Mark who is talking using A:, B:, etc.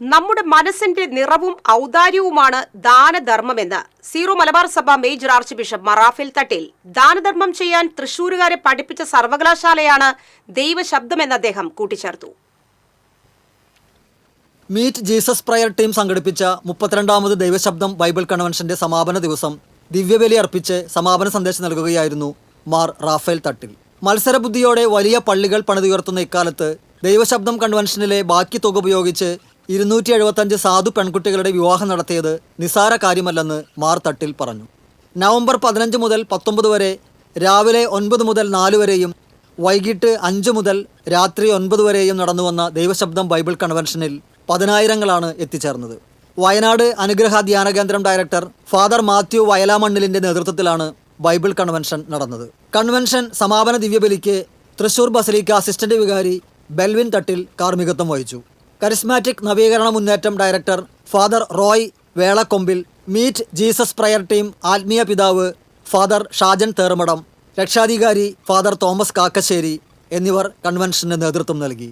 A: നമ്മുടെ മനസ്സിന്റെ നിറവും ഔദാര്യവുമാണ് ദാനധർമ്മമെന്ന് സീറോ മലബാർ സഭ മേജർ ആർച്ച് ബിഷപ്പ് മറാഫിൽ തട്ടിൽ ദാനധർമ്മം ചെയ്യാൻ തൃശൂരുകാരെ പഠിപ്പിച്ച സർവകലാശാലയാണ് ദൈവശബ്ദമെന്ന് അദ്ദേഹം കൂട്ടിച്ചേർത്തു.
B: മീറ്റ് ജീസസ് പ്രയർ ടീം സംഘടിപ്പിച്ച മുപ്പത്തിരണ്ടാമത് ദൈവശബ്ദം ബൈബിൾ കൺവെൻഷന്റെ സമാപന ദിവസം ദിവ്യബലി അർപ്പിച്ച് സമാപന സന്ദേശം നൽകുകയായിരുന്നു മാർ റാഫേൽ തട്ടിൽ. മത്സരബുദ്ധിയോടെ വലിയ പള്ളികൾ പണിതുയർത്തുന്ന ഇക്കാലത്ത് ദൈവശബ്ദം കൺവെൻഷനിലെ ബാക്കി തുക ഉപയോഗിച്ച് ഇരുന്നൂറ്റി എഴുപത്തഞ്ച് സാധു പെൺകുട്ടികളുടെ വിവാഹം നടത്തിയത് നിസാര കാര്യമല്ലെന്ന് മാർ തട്ടിൽ പറഞ്ഞു. നവംബർ പതിനഞ്ച് മുതൽ പത്തൊമ്പത് വരെ രാവിലെ ഒൻപത് മുതൽ നാല് വരെയും വൈകിട്ട് അഞ്ച് മുതൽ രാത്രി ഒൻപത് വരെയും നടന്നുവന്ന ദൈവശബ്ദം ബൈബിൾ കൺവെൻഷനിൽ പതിനായിരങ്ങളാണ് എത്തിച്ചേർന്നത്. വയനാട് അനുഗ്രഹ ധ്യാന കേന്ദ്രം ഡയറക്ടർ ഫാദർ മാത്യു വയലാമണ്ണിലിന്റെ നേതൃത്വത്തിലാണ് ബൈബിൾ കൺവെൻഷൻ നടന്നത്. കൺവെൻഷൻ സമാപന ദിവ്യബലിക്ക് Thrissur basilica assistant vicar Belwin Thattil കാർമ്മികത്വം വഹിച്ചു. കരിസ്മാറ്റിക് നവീകരണ മുന്നേറ്റം director father Roy Velakkombil meet Jesus prayer team ആത്മീയ പിതാവ് ഫാദർ ഷാജൻ തേർമടം രക്ഷാധികാരി ഫാദർ തോമസ് കാക്കശ്ശേരി എന്നിവർ കൺവെൻഷന് നേതൃത്വം നൽകി.